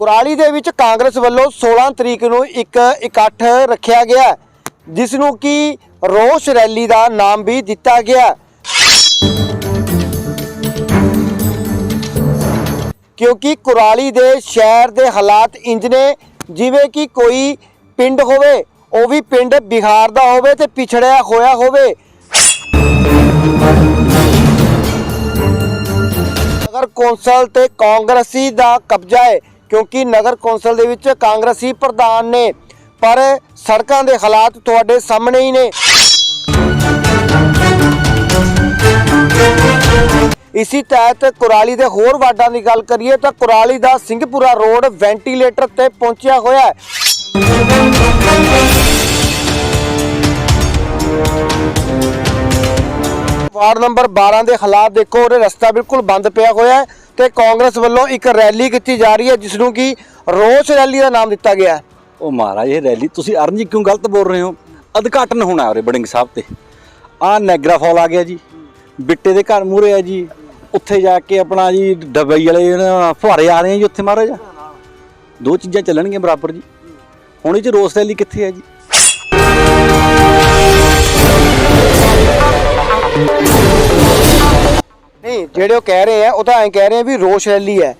ਕੁਰਾਲੀ ਦੇ ਵਿੱਚ ਕਾਂਗਰਸ ਵੱਲੋਂ 16 ਤਰੀਕ ਨੂੰ ਇੱਕ ਇਕੱਠ ਰੱਖਿਆ ਗਿਆ ਹੈ, ਜਿਸ ਨੂੰ ਕਿ ਰੋਸ਼ ਰੈਲੀ ਦਾ ਨਾਮ ਵੀ ਦਿੱਤਾ ਗਿਆ। ਕਿਉਂਕਿ ਕੁਰਾਲੀ ਦੇ ਸ਼ਹਿਰ ਦੇ ਹਾਲਾਤ ਇੰਜ ਨੇ ਜਿਵੇਂ ਕਿ ਕੋਈ ਪਿੰਡ ਹੋਵੇ ਉਹ ਵੀ ਪਿੰਡ ਬਿਹਾਰ ਦਾ ਹੋਵੇ ਤੇ ਪਿਛੜਿਆ ਹੋਇਆ ਹੋਵੇ। ਨਗਰ ਕੌਂਸਲ ਤੇ ਕਾਂਗਰਸੀ ਦਾ ਕਬਜ਼ਾ ਹੈ ਕਿਉਂਕਿ ਨਗਰ ਕੌਂਸਲ ਦੇ ਵਿੱਚ ਕਾਂਗਰਸੀ ਪ੍ਰਧਾਨ ਨੇ, ਪਰ ਸੜਕਾਂ ਦੇ ਹਾਲਾਤ ਤੁਹਾਡੇ ਸਾਹਮਣੇ ਹੀ ਨੇ। ਇਸੀ ਤਹਿਤ ਕੁਰਾਲੀ ਦੇ ਹੋਰ ਵਾਰਡਾਂ ਦੀ ਗੱਲ ਕਰੀਏ ਤਾਂ ਕੁਰਾਲੀ ਦਾ ਸਿੰਘਪੁਰਾ ਰੋਡ ਵੈਂਟੀਲੇਟਰ ਤੇ ਪਹੁੰਚਿਆ ਹੋਇਆ ਹੈ। ਵਾਰਡ ਨੰਬਰ 12 ਦੇ ਹਾਲਾਤ ਦੇਖੋ, ਉਹਦੇ ਰਸਤਾ ਬਿਲਕੁਲ ਬੰਦ ਪਿਆ ਹੋਇਆ ਹੈ ਤੇ ਕਾਂਗਰਸ ਵੱਲੋਂ ਇੱਕ ਰੈਲੀ ਕੀਤੀ ਜਾ ਰਹੀ ਹੈ ਜਿਸ ਨੂੰ ਕਿ ਰੋਸ ਰੈਲੀ ਦਾ ਨਾਮ ਦਿੱਤਾ ਗਿਆ ਹੈ। ਉਹ ਮਹਾਰਾਜ, ਇਹ ਰੈਲੀ ਤੁਸੀਂ ਅਰਨ ਜੀ ਕਿਉਂ ਗਲਤ ਬੋਲ ਰਹੇ ਹੋ? ਉਦਘਾਟਨ ਹੋਣਾ ਉਰੇ ਬੜਿੰਗ ਸਾਹਿਬ ਤੇ। ਆ ਨੈਗਰਾ ਫਾਲ ਆ ਗਿਆ ਜੀ। ਬਿੱਟੇ ਦੇ ਘਰ ਮੂਹਰੇ ਆ ਜੀ। ਉੱਥੇ ਜਾ ਕੇ ਆਪਣਾ ਜੀ ਡਬਈ ਵਾਲੇ ਨਾ ਫੁਹਾਰੇ ਆ ਰਹੇ ਆ ਜੀ ਉੱਥੇ ਮਹਾਰਾਜ। ਦੋ ਚੀਜ਼ਾਂ ਚੱਲਣਗੀਆਂ ਬਰਾਬਰ ਜੀ। ਹੁਣ ਇਹ ਚ ਰੋਸ ਰੈਲੀ ਕਿੱਥੇ ਹੈ ਜੀ? ਨਹੀਂ, ਜਿਹੜੇ ਉਹ ਕਹਿ ਰਹੇ ਆ, ਉਹ ਤਾਂ ਐਂ ਕਹਿ ਰਹੇ ਆ ਵੀ ਰੋਸ਼ ਰੈਲੀ ਹੈ।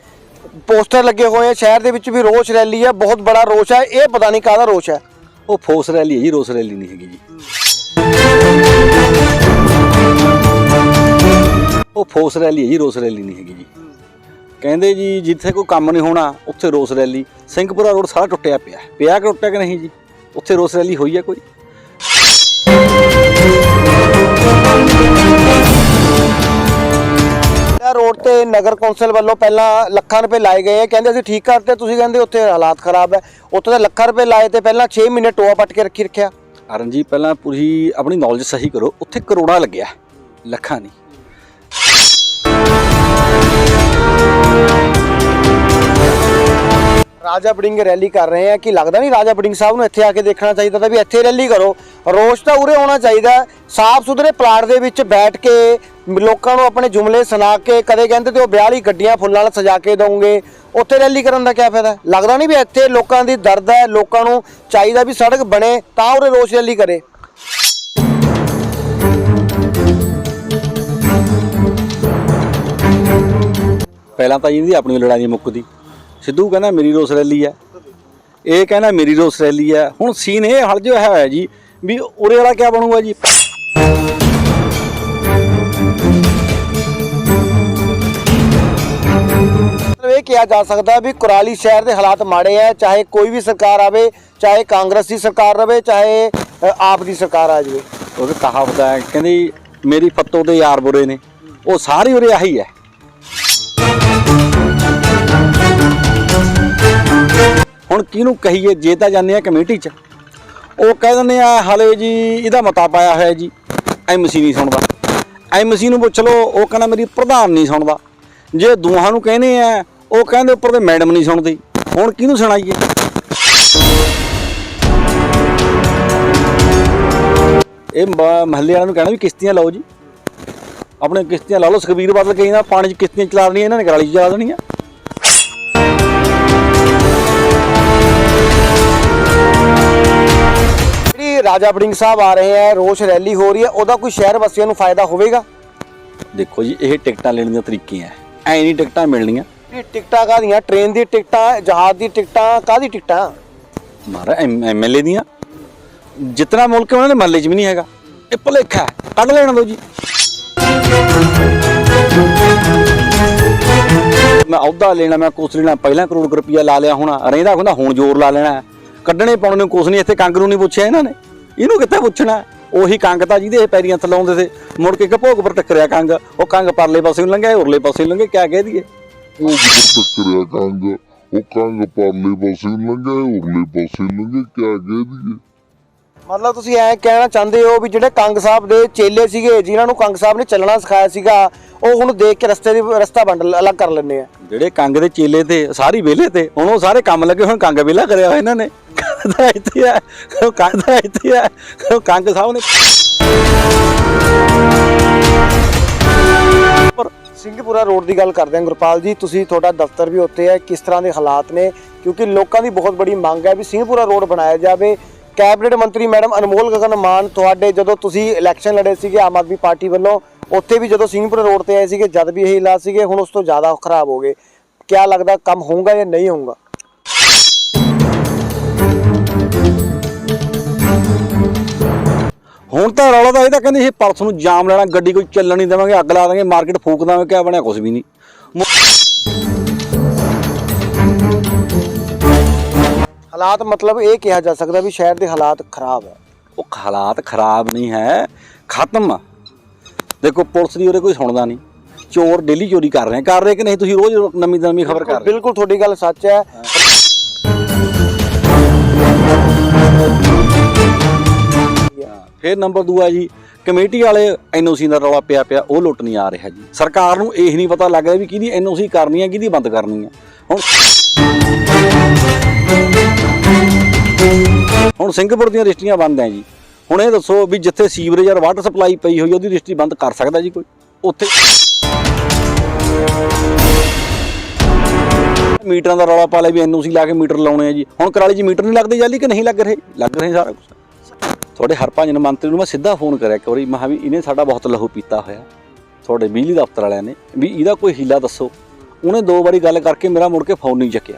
ਪੋਸਟਰ ਲੱਗੇ ਹੋਏ ਆ, ਸ਼ਹਿਰ ਦੇ ਵਿੱਚ ਵੀ ਰੋਸ਼ ਰੈਲੀ ਹੈ ਬਹੁਤ ਬੜਾ ਰੋਸ਼ ਹੈ ਇਹ ਪਤਾ ਨਹੀਂ ਕਾਹਦਾ ਰੋਸ਼ ਹੈ ਉਹ ਫੋਰਸ ਰੈਲੀ ਹੈ ਜੀ, ਰੋਸ ਰੈਲੀ ਨਹੀਂ ਹੈਗੀ ਜੀ। ਉਹ ਫੋਰਸ ਰੈਲੀ ਹੈ ਜੀ, ਰੋਸ ਰੈਲੀ ਨਹੀਂ ਹੈਗੀ ਜੀ। ਕਹਿੰਦੇ ਜੀ, ਜਿੱਥੇ ਕੋਈ ਕੰਮ ਨਹੀਂ ਹੋਣਾ, ਉੱਥੇ ਰੋਸ ਰੈਲੀ। ਸਿੰਘਪੁਰਾ ਰੋਡ ਸਾਰਾ ਟੁੱਟਿਆ ਪਿਆ। ਪਿਆ ਕਿ ਟੁੱਟਿਆ ਕਿ ਨਹੀਂ ਜੀ? ਉੱਥੇ ਰੋਸ ਰੈਲੀ ਹੋਈ ਹੈ ਕੋਈ? ਇਹ ਰੋਡ ਤੇ ਨਗਰ ਕੌਂਸਲ ਵੱਲੋਂ ਪਹਿਲਾਂ ਲੱਖਾਂ ਰੁਪਏ ਲਾਏ ਗਏ ਕਹਿੰਦੇ ਅਸੀਂ ਠੀਕ ਕਰਤੇ ਤੁਸੀਂ ਕਹਿੰਦੇ ਉੱਥੇ ਹਾਲਾਤ ਖਰਾਬ ਹੈ ਉੱਥੇ ਤਾਂ ਲੱਖਾਂ ਰੁਪਏ ਲਾਏ ਤੇ ਪਹਿਲਾਂ 6 ਮਹੀਨੇ ਟੋਆ ਪੱਟ ਕੇ ਰੱਖੀ ਰੱਖਿਆ। ਅਰਨ ਜੀ ਪਹਿਲਾਂ ਪੂਰੀ ਆਪਣੀ ਨੌਲੇਜ ਸਹੀ ਕਰੋ, ਉੱਥੇ ਕਰੋੜਾਂ ਲੱਗਿਆ, ਲੱਖਾਂ ਨਹੀਂ। ਰਾਜਾ ਬੜਿੰਗ ਰੈਲੀ ਕਰ ਰਹੇ ਆ, ਕਿ ਲੱਗਦਾ ਨਹੀਂ ਰਾਜਾ ਬੜਿੰਗ ਸਾਹਿਬ ਨੂੰ ਇੱਥੇ ਆ ਕੇ ਦੇਖਣਾ ਚਾਹੀਦਾ ਤਾਂ ਵੀ ਇੱਥੇ ਰੈਲੀ ਕਰੋ। ਰੋਸ਼ ਤਾਂ ਉਰੇ ਹੋਣਾ ਚਾਹੀਦਾ ਸਾਫ਼ ਸੁਥਰੇ ਪਲਾਟ ਦੇ ਵਿੱਚ ਬੈਠ ਕੇ ਲੋਕਾਂ ਨੂੰ ਆਪਣੇ ਜੁਮਲੇ ਸੁਣਾ ਕੇ ਕਦੇ ਕਹਿੰਦੇ ਤੇ ਉਹ ਵਿਆਹ ਵਾਲੀ ਗੱਡੀਆਂ ਫੁੱਲਾਂ ਨਾਲ ਸਜਾ ਕੇ ਦਵੋਗੇ ਉੱਥੇ ਰੈਲੀ ਕਰਨ ਦਾ ਕੀ ਫਾਇਦਾ? ਲੱਗਦਾ ਨਹੀਂ ਵੀ ਇੱਥੇ ਲੋਕਾਂ ਦੀ ਦਰਦ ਹੈ, ਲੋਕਾਂ ਨੂੰ ਚਾਹੀਦਾ ਵੀ ਸੜਕ ਬਣੇ ਤਾਂ ਉਰੇ ਰੋਸ਼ ਰੈਲੀ ਕਰੇ। ਪਹਿਲਾਂ ਤਾਂ ਇਹਦੀ ਆਪਣੀ ਲੜਾਈ ਮੁੱਕਦੀ। ਸਿੱਧੂ ਕਹਿੰਦਾ ਮੇਰੀ ਰੋਸ ਰੈਲੀ ਹੈ। ਇਹ ਕਹਿੰਦਾ ਮੇਰੀ ਰੋਸ ਰੈਲੀ ਹੈ। ਹੁਣ ਸੀਨ ਇਹ ਹਲ ਜੋ ਹੋਇਆ ਜੀ ਵੀ ਉਰੇ ਵਾਲਾ ਕੀ ਬਣੂਗਾ ਜੀ? ਇਹ ਕਿਹਾ ਜਾ ਸਕਦਾ ਵੀ ਕੁਰਾਲੀ ਸ਼ਹਿਰ ਦੇ ਹਾਲਾਤ ਮਾੜੇ ਆ ਚਾਹੇ ਕੋਈ ਵੀ ਸਰਕਾਰ ਆਵੇ ਚਾਹੇ ਕਾਂਗਰਸ ਦੀ ਸਰਕਾਰ ਰਵੇ ਚਾਹੇ ਆਪ ਦੀ ਸਰਕਾਰ ਆ ਜਾਵੇ। ਉਹਦੇ ਕਹਾਵਤ ਹੈ ਕਹਿੰਦੀ ਮੇਰੀ ਫੱਤੋ ਦੇ ਯਾਰ ਬੁਰੇ ਨੇ। ਉਹ ਸਾਰੇ ਉਰੇ ਆਹੀ ਹੈ। ਹੁਣ ਕਿਹਨੂੰ ਕਹੀਏ? ਜੇ ਤਾਂ ਜਾਂਦੇ ਆ ਕਮੇਟੀ 'ਚ। ਉਹ ਕਹਿ ਦਿੰਦੇ ਆ, ਹਲੇ ਜੀ ਇਹਦਾ ਮਤਾ ਪਾਇਆ ਹੋਇਆ ਜੀ। ਐਮਸੀ ਨਹੀਂ ਸੁਣਦਾ। ਐਮਸੀ ਨੂੰ ਪੁੱਛ ਲਓ, ਉਹ ਕਹਿੰਦਾ ਮੇਰੀ ਪ੍ਰਧਾਨ ਨਹੀਂ ਸੁਣਦਾ। ਜੇ ਦੋਹਾਂ ਨੂੰ ਕਹਿੰਦੇ ਆ, ਉਹ ਕਹਿੰਦੇ ਉੱਪਰ ਤੇ ਮੈਡਮ ਨਹੀਂ ਸੁਣਦੀ। ਹੁਣ ਕਿਹਨੂੰ ਸੁਣਾਈਏ? ਇਹ ਮਹੱਲੇ ਵਾਲਿਆਂ ਨੂੰ ਕਹਿਣਾ ਵੀ ਕਿਸ਼ਤੀਆਂ ਲਾਓ ਜੀ। ਆਪਣੇ ਕਿਸ਼ਤੀਆਂ ਲਾ ਲਓ। ਸੁਖਬੀਰ ਬਾਦਲ ਕਹਿੰਦਾ ਪਾਣੀ 'ਚ ਕਿਸ਼ਤੀਆਂ ਚਲਾ ਦੇਣੀਆਂ, ਇਹਨਾਂ ਨੇ ਕਰਾਲੀ 'ਚ ਚਲਾ ਦੇਣੀਆਂ। ਰਾਜਾ ਬੜਿੰਗ ਸਾਹਿਬ ਆ ਰਹੇ ਆ ਰੋਸ਼ ਰੈਲੀ ਹੋ ਰਹੀ ਹੈ ਉਹਦਾ ਕੋਈ ਸ਼ਹਿਰ ਵਾਸੀਆਂ ਨੂੰ ਫਾਇਦਾ ਹੋਵੇਗਾ? ਦੇਖੋ ਜੀ ਇਹ ਟਿਕਟਾਂ ਲੈਣ ਦੀਆਂ ਤਰੀਕੇ ਆ ਐ ਨਹੀਂ ਟਿਕਟਾਂ ਮਿਲਣੀਆਂ। ਇਹ ਟਿਕਟਾਂ ਕਾਹਦੀਆਂ? ਟ੍ਰੇਨ ਦੀ ਟਿਕਟਾਂ ਜਹਾਜ਼ ਦੀ ਟਿਕਟਾਂ ਕਾਹਦੀ ਟਿਕਟਾਂ? ਮਾਰਾ ਐਮਐਲਏ ਦੀਆਂ। ਜਿਤਨਾ ਮੁਲਕ ਹੈ ਉਹਨਾਂ ਦੇ ਮਹੱਲੇ 'ਚ ਵੀ ਨਹੀਂ ਹੈਗਾ। ਇਹ ਭੁਲੇਖਾ ਹੈ। ਕੱਢ ਲੈਣ ਦਿਓ ਜੀ। ਮੈਂ ਅਹੁਦਾ ਲੈਣਾ ਮੈਂ ਕੁਛ ਲੈਣਾ ਪਹਿਲਾਂ ਕਰੋੜ ਕੁ ਰੁਪਈਆ ਲਾ ਲਿਆ ਹੋਣਾ। ਰਹਿੰਦਾ ਹੁੰਦਾ ਹੁਣ ਜ਼ੋਰ ਲਾ ਲੈਣਾ ਹੈ। ਕੱਢਣੇ ਪਾਉਣੇ ਨੂੰ ਕੁਛ ਨਹੀਂ। ਇੱਥੇ ਕੰਗ ਨੂੰ ਨਹੀਂ ਪੁੱਛਿਆ ਇਹਨਾਂ ਨੇ। ਇਹਨੂੰ ਕਿੱਥੇ ਪੁੱਛਣਾ? ਉਹੀ ਕੰਗ ਤਾਂ ਜਿਹਦੇ ਇਹ ਪੈਰੀਆਂ ਥਲਾਉਂਦੇ ਸੀ। ਮੁੜ ਕੇ ਕਪੋਗ ਪਰ ਟੱਕਰਿਆ ਕੰਗ। ਉਹ ਕੰਗ ਪਰਲੇ ਪਾਸੇ ਨੂੰ ਲੰਘਿਆ ਉਰਲੇ ਪਾਸੇ ਨੂੰ ਲੰਘੇ ਕਿਆ ਕਹਿ ਦਈਏ? ਉਹ ਜਿੱਦ ਟੱਕਰਿਆ ਕੰਗ। ਉਹ ਕੰਗ ਪਰਲੇ ਪਾਸੇ ਨੂੰ ਲੰਘਿਆ ਉਰਲੇ ਪਾਸੇ ਨੂੰ ਲੰਘੇ ਕਿਆ ਕਹਿ ਦਈਏ? ਮਤਲਬ ਤੁਸੀਂ ਐ ਕਹਿਣਾ ਚਾਹੁੰਦੇ ਹੋ ਵੀ ਜਿਹੜੇ ਕੰਗ ਸਾਹਿਬ ਦੇ ਚੇਲੇ ਸੀਗੇ ਜਿਨ੍ਹਾਂ ਨੂੰ ਕੰਗ ਸਾਹਿਬ ਨੇ ਚੱਲਣਾ ਸਿਖਾਇਆ ਸੀਗਾ ਉਹ ਹੁਣ ਦੇਖ ਕੇ ਰਸਤੇ ਦੀ ਰਸਤਾ ਵੰਡ ਅਲੱਗ ਕਰ ਲੈਂਦੇ ਆ। ਜਿਹੜੇ ਕੰਗ ਦੇ ਚੇਲੇ ਤੇ ਸਾਰੀ ਵਿਹਲੇ ਤੇ ਹੁਣ ਉਹ ਸਾਰੇ ਕੰਮ ਲੱਗੇ ਹੁਣ ਕੰਗ ਵਿਹਲਾ ਕਰਿਆ ਹੋਇਆ ਇਹਨਾਂ ਨੇ। ਕੰਗ ਇੱਥੇ ਆ ਉਹ ਕੰਗ ਦਾ ਇੱਥੇ ਆ ਉਹ ਪਰ ਸਿੰਘਪੁਰਾ ਰੋਡ ਦੀ ਗੱਲ ਕਰਦੇ ਹਾਂ, ਗੁਰਪਾਲ ਜੀ, ਤੁਸੀਂ ਤੁਹਾਡਾ ਦਫ਼ਤਰ ਵੀ ਉੱਥੇ ਹੈ, ਕਿਸ ਤਰ੍ਹਾਂ ਦੇ ਹਾਲਾਤ ਨੇ? ਕਿਉਂਕਿ ਲੋਕਾਂ ਦੀ ਬਹੁਤ ਬੜੀ ਮੰਗ ਹੈ ਵੀ ਸਿੰਘਪੁਰਾ ਰੋਡ ਬਣਾਇਆ ਜਾਵੇ। ਕੈਬਨਿਟ ਮੰਤਰੀ ਮੈਡਮ ਅਨਮੋਲ ਗਗਨ ਮਾਨ ਤੁਹਾਡੇ ਜਦੋਂ ਤੁਸੀਂ ਇਲੈਕਸ਼ਨ ਲੜੇ ਸੀਗੇ, ਆਮ ਆਦਮੀ ਪਾਰਟੀ ਵੱਲੋਂ, ਉੱਥੇ ਵੀ ਜਦੋਂ ਸਿੰਘਪੁਰਾ ਰੋਡ ਤੇ ਆਏ ਸੀਗੇ, ਜਦ ਵੀ ਇਹ ਹਾਲਾਤ ਸੀਗੇ, ਹੁਣ ਉਸ ਤੋਂ ਜ਼ਿਆਦਾ ਖਰਾਬ ਹੋ ਗਏ। ਕਿਆ ਲੱਗਦਾ, ਕੰਮ ਹੋਊਗਾ ਜਾਂ ਨਹੀਂ ਹੋਊਗਾ? ਹੁਣ ਤਾਂ ਰੌਲਾ ਤਾਂ ਇਹ ਤਾਂ ਕਹਿੰਦੇ ਸੀ ਪਰਸ ਨੂੰ ਜਾਮ ਲੈਣਾ ਗੱਡੀ ਕੋਈ ਚੱਲਣ ਨਹੀਂ ਦੇਵਾਂਗੇ ਅੱਗ ਲਾ ਦਾਂਗੇ ਮਾਰਕੀਟ ਫੂਕ ਦਾਂਗੇ ਕਿਆ ਬਣਿਆ ਕੁਝ ਵੀ ਨਹੀਂ। ਹਾਲਾਤ ਮਤਲਬ ਇਹ ਕਿਹਾ ਜਾ ਸਕਦਾ ਵੀ ਸ਼ਹਿਰ ਦੇ ਹਾਲਾਤ ਖਰਾਬ ਹੈ। ਉਹ ਹਾਲਾਤ ਖਰਾਬ ਨਹੀਂ ਹੈ ਖਤਮ। ਆ ਦੇਖੋ ਪੁਲਿਸ ਦੀ ਉਹਦੇ ਕੋਈ ਸੁਣਦਾ ਨਹੀਂ। ਚੋਰ ਡੇਲੀ ਚੋਰੀ ਕਰ ਰਹੇ ਆ। ਕਰ ਰਹੇ ਕਿ ਨਹੀਂ? ਤੁਸੀਂ ਰੋਜ਼ ਨਵੀਂ ਨਵੀਂ ਖਬਰ ਕਰ ਰਹੇ ਬਿਲਕੁਲ ਤੁਹਾਡੀ ਗੱਲ ਸੱਚ ਹੈ। ਫਿਰ ਨੰਬਰ ਦੂਆ ਜੀ, ਕਮੇਟੀ ਵਾਲੇ ਐਨਓਸੀ ਦਾ ਰੌਲਾ ਪਿਆ ਪਿਆ, ਉਹ ਲੁੱਟ ਨਹੀਂ ਆ ਰਿਹਾ ਜੀ। ਸਰਕਾਰ ਨੂੰ ਇਹ ਨਹੀਂ ਪਤਾ ਲੱਗ ਰਿਹਾ ਵੀ ਕਿਹਦੀ ਐਨਓਸੀ ਕਰਨੀ ਹੈ ਕਿਹਦੀ ਬੰਦ ਕਰਨੀ ਹੈ ਹੁਣ ਹੁਣ ਸਿੰਗਪੁਰ ਦੀਆਂ ਰਜਿਸਟਰੀਆਂ ਬੰਦ ਹੈ ਜੀ। ਹੁਣ ਇਹ ਦੱਸੋ ਵੀ ਜਿੱਥੇ ਸੀਵਰੇਜ ਔਰ ਵਾਟਰ ਸਪਲਾਈ ਪਈ ਹੋਈ ਉਹਦੀ ਰਜਿਸਟਰੀ ਬੰਦ ਕਰ ਸਕਦਾ ਜੀ ਕੋਈ? ਉੱਥੇ ਮੀਟਰਾਂ ਦਾ ਰੌਲਾ ਪਾ ਲਿਆ ਵੀ ਐਨਓਸੀ ਲਾ ਕੇ ਮੀਟਰ ਲਾਉਣੇ ਆ ਜੀ। ਹੁਣ ਕਰਾਲੀ 'ਚ ਮੀਟਰ ਨਹੀਂ ਲੱਗਦੇ, ਜਾਲੀ ਕਿ ਨਹੀਂ ਲੱਗ ਰਹੇ? ਲੱਗ ਰਹੇ ਸਾਰਾ ਕੁਝ ਤੁਹਾਡੇ ਹਰਭਜਨ ਮੰਤਰੀ ਨੂੰ ਮੈਂ ਸਿੱਧਾ ਫੋਨ ਕਰਿਆ ਇੱਕ ਵਾਰੀ ਮੈਂ ਕਿਹਾ ਵੀ ਇਹਨੇ ਸਾਡਾ ਬਹੁਤ ਲਹੂ ਪੀਤਾ ਹੋਇਆ। ਤੁਹਾਡੇ ਬਿਜਲੀ ਦਫ਼ਤਰ ਵਾਲਿਆਂ ਨੇ ਵੀ ਇਹਦਾ ਕੋਈ ਹੀਲਾ ਦੱਸੋ। ਉਹਨੇ ਦੋ ਵਾਰੀ ਗੱਲ ਕਰਕੇ ਮੇਰਾ ਮੁੜ ਕੇ ਫੋਨ ਨਹੀਂ ਚੱਕਿਆ।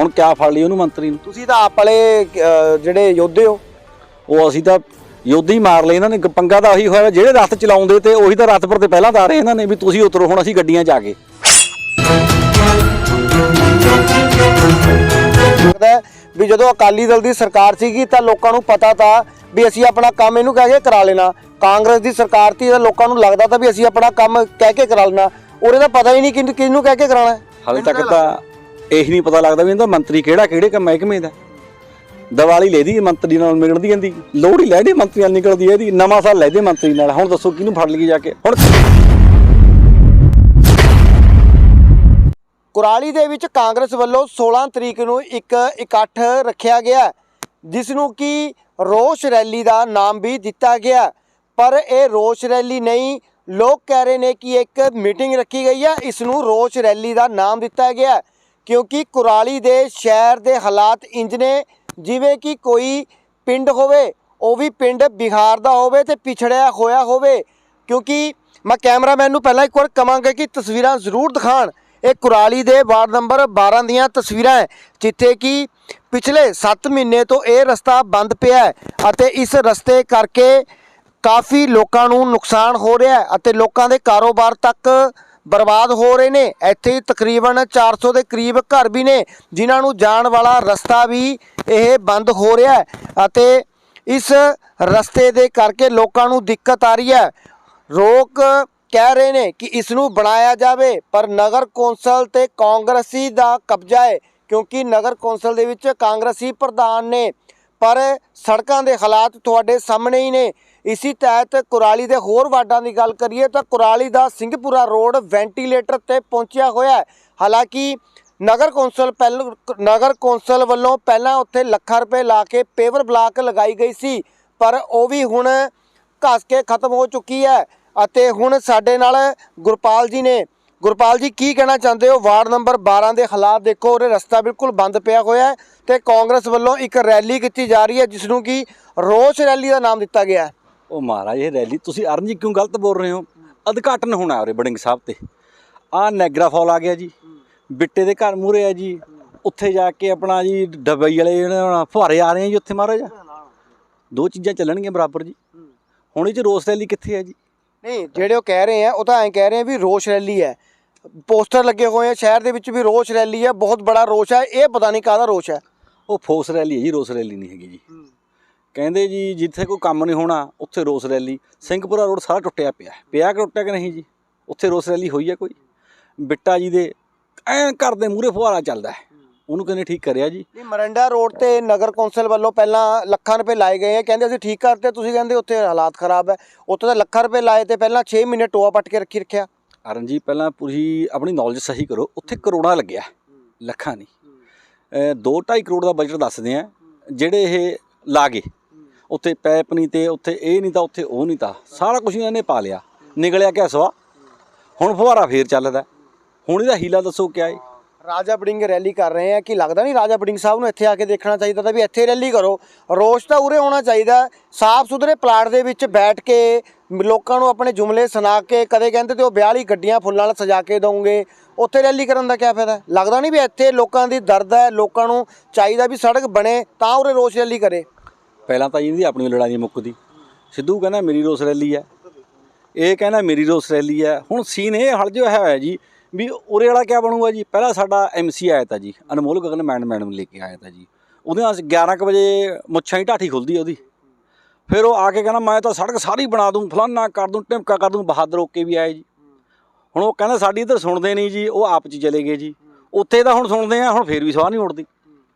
ਹੁਣ ਕਿਆ ਫੜ ਲਈ ਉਹਨੂੰ ਮੰਤਰੀ ਨੂੰ? ਤੁਸੀਂ ਤਾਂ ਆਪ ਵਾਲੇ ਅਹ, ਜਿਹੜੇ ਯੋਧੇ ਹੋ। ਉਹ ਅਸੀਂ ਤਾਂ ਯੋਧੀ ਮਾਰ ਲਏ ਇਹਨਾਂ ਨੇ ਪੰਗਾ ਤਾਂ ਉਹੀ ਹੋਇਆ ਜਿਹੜੇ ਰੱਥ ਚਲਾਉਂਦੇ ਤੇ ਉਹੀ ਤਾਂ ਰੱਥ ਪਰ ਤੇ ਪਹਿਲਾਂ ਤਾਰੇ ਇਹਨਾਂ ਨੇ ਵੀ ਤੁਸੀਂ ਉਤਰੋ ਹੁਣ ਅਸੀਂ ਗੱਡੀਆਂ 'ਚ ਆ ਗਏ। ਲੱਗਦਾ ਹੈ ਵੀ ਜਦੋਂ ਅਕਾਲੀ ਦਲ ਦੀ ਸਰਕਾਰ ਸੀਗੀ ਤਾਂ ਲੋਕਾਂ ਨੂੰ ਪਤਾ ਤਾਂ ਵੀ ਅਸੀਂ ਆਪਣਾ ਕੰਮ ਇਹਨੂੰ ਕਹਿ ਕੇ ਕਰਾ ਲੈਣਾ। ਕਾਂਗਰਸ ਦੀ ਸਰਕਾਰ ਸੀ ਤਾਂ ਲੋਕਾਂ ਨੂੰ ਲੱਗਦਾ ਤਾਂ ਵੀ ਅਸੀਂ ਆਪਣਾ ਕੰਮ ਕਹਿ ਕੇ ਕਰਾ ਲੈਣਾ। ਉਹਦੇ ਦਾ ਪਤਾ ਹੀ ਨਹੀਂ ਕਿਹਨੂੰ ਕਿਹਨੂੰ ਕਹਿ ਕੇ ਕਰਾਉਣਾ ਹਾਲੇ ਤੱਕ ਤਾਂ ਇਹੀ ਨਹੀਂ ਪਤਾ ਲੱਗਦਾ ਵੀ ਇਹਦਾ ਮੰਤਰੀ ਕਿਹੜਾ ਕਿਹੜੇ ਕੰਮ ਮਹਿਕਮੇ ਦਾ ਦੀਵਾਲੀ ਲੈਦੀ ਮੰਤਰੀ ਨਾਲ ਨਿਕਲਦੀ ਜਾਂਦੀ। ਲੋਹੜੀ ਲੈਦੀ ਮੰਤਰੀ ਨਾਲ ਨਿਕਲਦੀ ਇਹਦੀ। ਨਵਾਂ ਸਾਲ ਲੈਦੇ ਮੰਤਰੀ ਨਾਲ। ਹੁਣ ਦੱਸੋ ਕਿਹਨੂੰ ਫੜ ਲਈ ਜਾ ਕੇ? ਹੁਣ ਕੁਰਾਲੀ ਦੇ ਵਿੱਚ ਕਾਂਗਰਸ ਵੱਲੋਂ 16 ਤਰੀਕ ਨੂੰ ਇੱਕ ਇਕੱਠ ਰੱਖਿਆ ਗਿਆ ਜਿਸ ਨੂੰ ਕਿ ਰੋਸ਼ ਰੈਲੀ ਦਾ ਨਾਮ ਵੀ ਦਿੱਤਾ ਗਿਆ ਪਰ ਇਹ ਰੋਸ਼ ਰੈਲੀ ਨਹੀਂ, ਲੋਕ ਕਹਿ ਰਹੇ ਨੇ ਕਿ ਇੱਕ ਮੀਟਿੰਗ ਰੱਖੀ ਗਈ ਹੈ, ਇਸ ਨੂੰ ਰੋਸ਼ ਰੈਲੀ ਦਾ ਨਾਮ ਦਿੱਤਾ ਗਿਆ ਕਿਉਂਕਿ ਕੁਰਾਲੀ ਦੇ ਸ਼ਹਿਰ ਦੇ ਹਾਲਾਤ ਇੰਜ ਨੇ, ਜਿਵੇਂ ਕਿ ਕੋਈ ਪਿੰਡ ਹੋਵੇ, ਉਹ ਵੀ ਪਿੰਡ ਬਿਹਾਰ ਦਾ ਹੋਵੇ ਤੇ ਪਿਛੜਿਆ ਹੋਇਆ ਹੋਵੇ। ਕਿਉਂਕਿ ਮੈਂ ਕੈਮਰਾਮੈਨ ਨੂੰ ਪਹਿਲਾਂ ਇੱਕ ਵਾਰ ਕਵਾਂਗਾ ਕਿ ਤਸਵੀਰਾਂ ਜ਼ਰੂਰ ਦਿਖਾਣ ਇਹ ਕੁਰਾਲੀ ਦੇ ਵਾਰਡ ਨੰਬਰ 12 ਦੀਆਂ ਤਸਵੀਰਾਂ ਹੈ, ਜਿੱਥੇ ਕਿ ਪਿਛਲੇ 7 ਮਹੀਨੇ ਤੋਂ ਇਹ ਰਸਤਾ ਬੰਦ ਪਿਆ ਹੈ ਅਤੇ ਇਸ ਰਸਤੇ ਕਰਕੇ ਕਾਫੀ ਲੋਕਾਂ ਨੂੰ ਨੁਕਸਾਨ ਹੋ ਰਿਹਾ ਹੈ ਅਤੇ ਲੋਕਾਂ ਦੇ ਕਾਰੋਬਾਰ ਤੱਕ ਬਰਬਾਦ ਹੋ ਰਹੇ ਨੇ। ਇੱਥੇ ਹੀ ਤਕਰੀਬਨ 400 ਦੇ ਕਰੀਬ ਘਰ ਵੀ ਨੇ, ਜਿਨ੍ਹਾਂ ਨੂੰ ਜਾਣ ਵਾਲਾ ਰਸਤਾ ਵੀ ਇਹ ਬੰਦ ਹੋ ਰਿਹਾ ਹੈ ਅਤੇ ਇਸ ਰਸਤੇ ਦੇ ਕਰਕੇ ਲੋਕਾਂ ਨੂੰ ਦਿੱਕਤ ਆ ਰਹੀ ਹੈ। ਲੋਕ ਕਹਿ ਰਹੇ ਨੇ ਕਿ ਇਸ ਨੂੰ ਬਣਾਇਆ ਜਾਵੇ, ਪਰ ਨਗਰ ਕੌਂਸਲ ਤੇ ਕਾਂਗਰਸੀ ਦਾ ਕਬਜ਼ਾ ਹੈ, ਕਿਉਂਕਿ ਨਗਰ ਕੌਂਸਲ ਦੇ ਵਿੱਚ ਕਾਂਗਰਸੀ ਪ੍ਰਧਾਨ ਨੇ। ਪਰ ਸੜਕਾਂ ਦੇ ਹਾਲਾਤ ਤੁਹਾਡੇ ਸਾਹਮਣੇ ਹੀ ਨੇ। ਇਸੇ ਤਹਿਤ ਕੁਰਾਲੀ ਦੇ ਹੋਰ ਵਾਰਡਾਂ ਦੀ ਗੱਲ ਕਰੀਏ ਤਾਂ ਕੁਰਾਲੀ ਦਾ ਸਿੰਘਪੁਰਾ ਰੋਡ ਵੈਂਟੀਲੇਟਰ ਤੇ ਪਹੁੰਚਿਆ ਹੋਇਆ ਹੈ। ਹਾਲਾਂਕਿ ਨਗਰ ਕੌਂਸਲ ਪਹਿਲ, ਨਗਰ ਕੌਂਸਲ ਵੱਲੋਂ ਪਹਿਲਾਂ ਉੱਥੇ ਲੱਖਾਂ ਰੁਪਏ ਲਾ ਕੇ ਪੇਵਰ ਬਲਾਕ ਲਗਾਈ ਗਈ ਸੀ, ਪਰ ਉਹ ਵੀ ਹੁਣ ਘਸ ਕੇ ਖਤਮ ਹੋ ਚੁੱਕੀ ਹੈ। ਅਤੇ ਹੁਣ ਸਾਡੇ ਨਾਲ ਗੁਰਪਾਲ ਜੀ ਨੇ, ਗੁਰਪਾਲ ਜੀ ਕੀ ਕਹਿਣਾ ਚਾਹੁੰਦੇ ਹੋ? ਵਾਰਡ ਨੰਬਰ 12 ਦੇ ਹਾਲਾਤ ਦੇਖੋ, ਉਰੇ ਰਸਤਾ ਬਿਲਕੁਲ ਬੰਦ ਪਿਆ ਹੋਇਆ ਹੈ ਤੇ ਕਾਂਗਰਸ ਵੱਲੋਂ ਇੱਕ ਰੈਲੀ ਕੀਤੀ ਜਾ ਰਹੀ ਹੈ ਜਿਸ ਨੂੰ ਕਿ ਰੋਸ਼ ਰੈਲੀ ਦਾ ਨਾਮ ਦਿੱਤਾ ਗਿਆ ਹੈ। ਉਹ ਮਹਾਰਾਜ, ਇਹ ਰੈਲੀ ਤੁਸੀਂ ਅਰਨ ਜੀ ਕਿਉਂ ਗਲਤ ਬੋਲ ਰਹੇ ਹੋ? ਉਦਘਾਟਨ ਹੋਣਾ ਉਰੇ ਬੜਿੰਗ ਸਾਹਿਬ ਤੇ। ਆ ਨੈਗਰਾ ਫਾਲ ਆ ਗਿਆ ਜੀ। ਬਿੱਟੇ ਦੇ ਘਰ ਮੂਰੇ ਆ ਜੀ। ਉੱਥੇ ਜਾ ਕੇ ਆਪਣਾ ਜੀ ਡਬਈ ਵਾਲੇ ਜਿਹੜੇ ਫੁਹਾਰੇ ਆ ਰਹੇ ਆ ਜੀ ਉੱਥੇ ਮਹਾਰਾਜ। ਦੋ ਚੀਜ਼ਾਂ ਚੱਲਣਗੀਆਂ ਬਰਾਬਰ ਜੀ। ਹੁਣ ਇਹ ਚ ਰੋਸ ਰੈਲੀ ਕਿੱਥੇ ਹੈ ਜੀ? ਨਹੀਂ, ਜਿਹੜੇ ਉਹ ਕਹਿ ਰਹੇ ਆ, ਉਹ ਤਾਂ ਐਂ ਕਹਿ ਰਹੇ ਆ ਵੀ ਰੋਸ਼ ਰੈਲੀ ਹੈ। ਪੋਸਟਰ ਲੱਗੇ ਹੋਏ ਆ, ਸ਼ਹਿਰ ਦੇ ਵਿੱਚ ਵੀ ਰੋਸ਼ ਰੈਲੀ ਹੈ, ਬਹੁਤ ਬੜਾ ਰੋਸ਼ ਹੈ, ਇਹ ਪਤਾ ਨਹੀਂ ਕਾਹਦਾ ਰੋਸ਼ ਹੈ। ਉਹ ਫੋਸ ਰੈਲੀ ਹੈ ਜੀ, ਰੋਸ ਰੈਲੀ ਨਹੀਂ ਹੈਗੀ ਜੀ। ਕਹਿੰਦੇ ਜੀ, ਜਿੱਥੇ ਕੋਈ ਕੰਮ ਨਹੀਂ ਹੋਣਾ, ਉੱਥੇ ਰੋਸ ਰੈਲੀ। ਸਿੰਘਪੁਰਾ ਰੋਡ ਸਾਰਾ ਟੁੱਟਿਆ ਪਿਆ ਪਿਆ ਕਿ ਟੁੱਟਿਆ ਕਿ ਨਹੀਂ ਜੀ? ਉੱਥੇ ਰੋਸ ਰੈਲੀ ਹੋਈ ਹੈ ਕੋਈ? ਬਿੱਟਾ ਜੀ ਦੇ ਐਂ ਘਰ ਦੇ ਮੂਹਰੇ ਫੁਹਾਰਾ ਚੱਲਦਾ ਹੈ। ਉਹਨੂੰ ਕਹਿੰਦੇ ਠੀਕ ਕਰਿਆ ਜੀ। ਨਹੀਂ ਮਰੰਡਾ ਰੋਡ ਤੇ ਨਗਰ ਕੌਂਸਲ ਵੱਲੋਂ ਪਹਿਲਾਂ ਲੱਖਾਂ ਰੁਪਏ ਲਾਏ ਗਏ ਆ। ਕਹਿੰਦੇ ਅਸੀਂ ਠੀਕ ਕਰਤੇ ਤੁਸੀਂ ਕਹਿੰਦੇ ਉੱਥੇ ਹਾਲਾਤ ਖਰਾਬ ਹੈ ਉੱਥੇ ਤਾਂ ਲੱਖਾਂ ਰੁਪਏ ਲਾਏ ਤੇ ਪਹਿਲਾਂ 6 ਮਹੀਨੇ ਟੋਆ ਪੱਟ ਕੇ ਰੱਖੀ ਰੱਖਿਆ। ਅਰਨ ਜੀ ਪਹਿਲਾਂ ਪੂਰੀ ਆਪਣੀ ਨੌਲੇਜ ਸਹੀ ਕਰੋ ਉੱਥੇ ਕਰੋੜਾਂ ਲੱਗਿਆ ਲੱਖਾਂ ਨਹੀਂ। 2.5 ਕਰੋੜ ਦਾ ਬਜਟ ਦੱਸਦੇ ਆ ਜਿਹੜੇ ਇਹ ਲਾ ਗਏ। ਉੱਥੇ ਪੈਪ ਨਹੀਂ ਤੇ ਉੱਥੇ ਇਹ ਨਹੀਂ ਤਾਂ ਉੱਥੇ ਉਹ ਨਹੀਂ ਤਾਂ ਸਾਰਾ ਕੁਝ ਇਹਨਾਂ ਨੇ ਪਾ ਲਿਆ। ਨਿਕਲਿਆ ਕਿਆ ਸਵਾ? ਹੁਣ ਫੁਹਾਰਾ ਫੇਰ ਚੱਲਦਾ। ਹੁਣ ਇਹਦਾ ਹੀਲਾ ਦੱਸੋ ਕਿਆ ਹੈ ਰਾਜਾ ਬੜਿੰਗ ਰੈਲੀ ਕਰ ਰਹੇ ਆ, ਕਿ ਲੱਗਦਾ ਨਹੀਂ ਰਾਜਾ ਬੜਿੰਗ ਸਾਹਿਬ ਨੂੰ ਇੱਥੇ ਆ ਕੇ ਦੇਖਣਾ ਚਾਹੀਦਾ ਤਾਂ ਵੀ ਇੱਥੇ ਰੈਲੀ ਕਰੋ। ਰੋਸ਼ ਤਾਂ ਉਰੇ ਹੋਣਾ ਚਾਹੀਦਾ, ਸਾਫ਼ ਸੁਥਰੇ ਪਲਾਟ ਦੇ ਵਿੱਚ ਬੈਠ ਕੇ ਲੋਕਾਂ ਨੂੰ ਆਪਣੇ ਜੁਮਲੇ ਸੁਣਾ ਕੇ, ਕਦੇ ਕਹਿੰਦੇ ਤੇ ਉਹ ਵਿਆਹ ਲਈ ਗੱਡੀਆਂ ਫੁੱਲਾਂ ਨਾਲ ਸਜਾ ਕੇ ਦਵੋਗੇ ਉੱਥੇ ਰੈਲੀ ਕਰਨ ਦਾ ਕੀ ਫਾਇਦਾ? ਲੱਗਦਾ ਨਹੀਂ ਵੀ ਇੱਥੇ ਲੋਕਾਂ ਦੀ ਦਰਦ ਹੈ, ਲੋਕਾਂ ਨੂੰ ਚਾਹੀਦਾ ਵੀ ਸੜਕ ਬਣੇ, ਤਾਂ ਉਰੇ ਰੋਸ਼ ਰੈਲੀ ਕਰੇ। ਪਹਿਲਾਂ ਤਾਂ ਇਹਦੀ ਆਪਣੀ ਲੜਾਈ ਨਹੀਂ ਮੁੱਕਦੀ। ਸਿੱਧੂ ਕਹਿੰਦਾ ਮੇਰੀ ਰੋਸ ਰੈਲੀ ਹੈ। ਇਹ ਕਹਿੰਦਾ ਮੇਰੀ ਰੋਸ ਰੈਲੀ ਹੈ। ਹੁਣ ਸੀਨ ਇਹ ਹਲ ਜੋ ਹੋਇਆ ਜੀ ਵੀ ਉਰੇ ਵਾਲਾ ਕਿਆ ਬਣੂਗਾ ਜੀ? ਪਹਿਲਾਂ ਸਾਡਾ ਐਮਸੀ ਆਇਆ ਤਾ ਜੀ, ਅਨਮੋਲ ਗਗਨ ਮੈਡਮ ਮੈਡਮ ਲੈ ਕੇ ਆਇਆ ਤਾ ਜੀ। ਉਹਦੇ ਨਾਲ 11 ਕੁ ਵਜੇ ਮੁੱਛਾਂ ਹੀ ਢਾਠੀ ਖੁੱਲਦੀ ਉਹਦੀ। ਫਿਰ ਉਹ ਆ ਕੇ ਕਹਿੰਦਾ, ਮੈਂ ਤਾਂ ਸੜਕ ਸਾਰੀ ਬਣਾ ਦੂੰ, ਫਲਾਨਾ ਕਰ ਦੂੰ ਟਿਮਕਾ ਕਰ ਦੂੰ, ਬਹਾਦਰ ਓਕੇ ਵੀ ਆਏ ਜੀ। ਹੁਣ ਉਹ ਕਹਿੰਦਾ, ਸਾਡੀ ਇੱਧਰ ਸੁਣਦੇ ਨਹੀਂ ਜੀ, ਉਹ ਆਪ ਚ ਚਲੇ ਗਏ ਜੀ। ਉੱਥੇ ਤਾਂ ਹੁਣ ਸੁਣਦੇ ਆ, ਹੁਣ ਫੇਰ ਵੀ ਸਵਾਹ ਨਹੀਂ ਉੱਡਦੀ।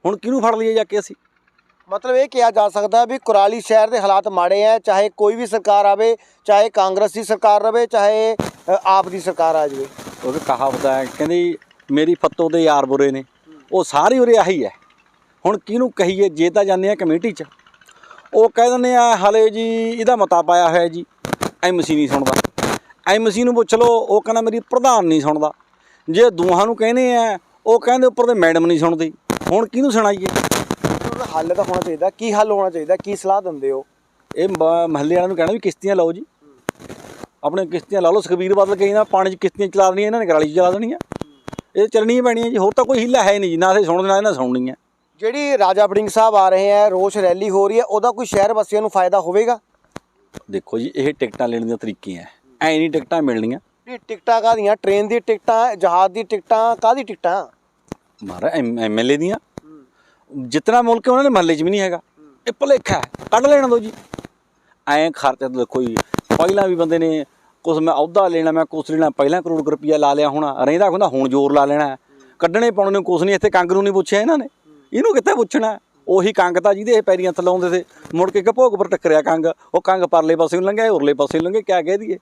ਹੁਣ ਕਿਹਨੂੰ ਫੜ ਲਈਏ ਜਾ ਕੇ ਅਸੀਂ? ਮਤਲਬ ਇਹ ਕਿਹਾ ਜਾ ਸਕਦਾ ਵੀ ਕੁਰਾਲੀ ਸ਼ਹਿਰ ਦੇ ਹਾਲਾਤ ਮਾੜੇ ਆ, ਚਾਹੇ ਕੋਈ ਵੀ ਸਰਕਾਰ ਆਵੇ, ਚਾਹੇ ਕਾਂਗਰਸ ਦੀ ਸਰਕਾਰ ਰਵੇ, ਚਾਹੇ ਆਪ ਦੀ ਸਰਕਾਰ ਆ ਜਾਵੇ। ਉਹਦੇ ਕਹਾਵਤ ਹੈ ਕਹਿੰਦੀ ਮੇਰੀ ਫੱਤੋ ਦੇ ਯਾਰ ਬੁਰੇ ਨੇ। ਉਹ ਸਾਰੀ ਉਰੇ ਆਹੀ ਹੈ। ਹੁਣ ਕਿਹਨੂੰ ਕਹੀਏ ਜੇ ਤਾਂ ਜਾਂਦੇ ਆ ਕਮੇਟੀ 'ਚ। ਉਹ ਕਹਿ ਦਿੰਦੇ ਆ ਹਲੇ ਜੀ ਇਹਦਾ ਮਤਾ ਪਾਇਆ ਹੋਇਆ ਜੀ ਐਮਸੀ ਨਹੀਂ ਸੁਣਦਾ। ਐਮਸੀ ਨੂੰ ਪੁੱਛ ਲਓ ਉਹ ਕਹਿੰਦਾ ਮੇਰੀ ਪ੍ਰਧਾਨ ਨਹੀਂ ਸੁਣਦਾ। ਜੇ ਦੋਹਾਂ ਨੂੰ ਕਹਿੰਦੇ ਆ ਉਹ ਕਹਿੰਦੇ ਉੱਪਰ ਦੇ ਮੈਡਮ ਨਹੀਂ ਸੁਣਦੀ। ਹੁਣ ਕਿਹਨੂੰ ਸੁਣਾਈਏ? ਹੱਲ ਤਾਂ ਹੋਣਾ ਚਾਹੀਦਾ। ਕੀ ਹੱਲ ਹੋਣਾ ਚਾਹੀਦਾ? ਕੀ ਸਲਾਹ ਦਿੰਦੇ ਹੋ? ਇਹ ਮਹੱਲੇ ਵਾਲਿਆਂ ਨੂੰ ਕਹਿਣਾ ਵੀ ਕਿਸ਼ਤੀਆਂ ਲਾਓ ਜੀ। ਆਪਣੇ ਕਿਸ਼ਤੀਆਂ ਲਾ ਲਓ ਸੁਖਬੀਰ ਬਾਦਲ ਕਹੀ ਨਾ ਪਾਣੀ 'ਚ ਕਿਸ਼ਤੀਆਂ ਚਲਾ ਦੇਣੀਆਂ ਇਹਨਾਂ ਨੇ ਕਰਾਲੀ 'ਚ ਚਲਾ ਦੇਣੀਆਂ। ਇਹ ਚੱਲਣੀਆਂ ਪੈਣੀਆਂ ਜੀ ਹੋਰ ਤਾਂ ਕੋਈ ਹਿੱਲਾ ਹੈ ਨਹੀਂ ਜੀ ਨਾ ਅਸੀਂ ਸੁਣਦੇ ਨਾ ਇਹਨਾਂ ਸੁਣਨੀ ਹੈ ਜਿਹੜੀ ਰਾਜਾ ਬੜਿੰਗ ਸਾਹਿਬ ਆ ਰਹੇ ਹੈ ਰੋਸ਼ ਰੈਲੀ ਹੋ ਰਹੀ ਹੈ ਉਹਦਾ ਕੋਈ ਸ਼ਹਿਰ ਵਾਸੀਆਂ ਨੂੰ ਫਾਇਦਾ ਹੋਵੇਗਾ? ਦੇਖੋ ਜੀ ਇਹ ਟਿਕਟਾਂ ਲੈਣ ਦੀਆਂ ਤਰੀਕੇ ਐ ਐ ਨਹੀਂ ਟਿਕਟਾਂ ਮਿਲਣੀਆਂ। ਨਹੀਂ ਟਿਕਟਾਂ ਕਾਹਦੀਆਂ? ਟ੍ਰੇਨ ਦੀ ਟਿਕਟਾਂ ਜਹਾਜ਼ ਦੀ ਟਿਕਟਾਂ ਕਾਹਦੀ ਟਿਕਟਾਂ? ਮਾਰਾ ਐਮਐਲਏ ਦੀਆਂ। ਜਿਤਨਾ ਮੁਲਕ ਉਹਨਾਂ ਦੇ ਮਹੱਲੇ 'ਚ ਵੀ ਨਹੀਂ ਹੈਗਾ। ਇਹ ਭੁਲੇਖਾ ਕੱਢ ਲੈਣ ਦਿਓ ਜੀ। ਐਂ ਖਰਚਾ ਦੇਖੋ ਜੀ ਪਹਿਲਾਂ ਵੀ ਬੰਦੇ ਨੇ ਕੁਛ ਮੈਂ ਅਹੁਦਾ ਲੈਣਾ, ਮੈਂ ਕੁਛ ਲੈਣਾ, ਪਹਿਲਾਂ ਕਰੋੜ ਰੁਪਈਆ ਲਾ ਲਿਆ ਹੋਣਾ, ਰਹਿੰਦਾ ਹੁੰਦਾ, ਹੁਣ ਜ਼ੋਰ ਲਾ ਲੈਣਾ। ਕੱਢਣੇ ਪਾਉਣੇ ਨੂੰ, ਕੁਛ ਨਹੀਂ, ਇੱਥੇ ਕੰਗ ਨੂੰ ਨਹੀਂ ਪੁੱਛਿਆ ਇਹਨਾਂ ਨੇ। ਇਹਨੂੰ ਕਿੱਥੇ ਪੁੱਛਣਾ? ਉਹੀ ਕੰਗ ਤਾਂ ਜਿਹਦੇ ਇਹ ਪੈਰੀਆਂ ਥ ਲਾਉਂਦੇ ਤੇ ਮੁੜ ਕੇ ਕਪੋਗ ਪਰ ਟੱਕਰਿਆ ਕੰਗ। ਉਹ ਕੰਗ ਪਰਲੇ ਪਾਸੇ ਨੂੰ ਲੰਘਿਆ, ਇਹ ਉਰਲੇ ਪਾਸੇ ਨੂੰ ਲੰਘਿਆ ਕਿਆ ਕਹਿ ਦਈਏ?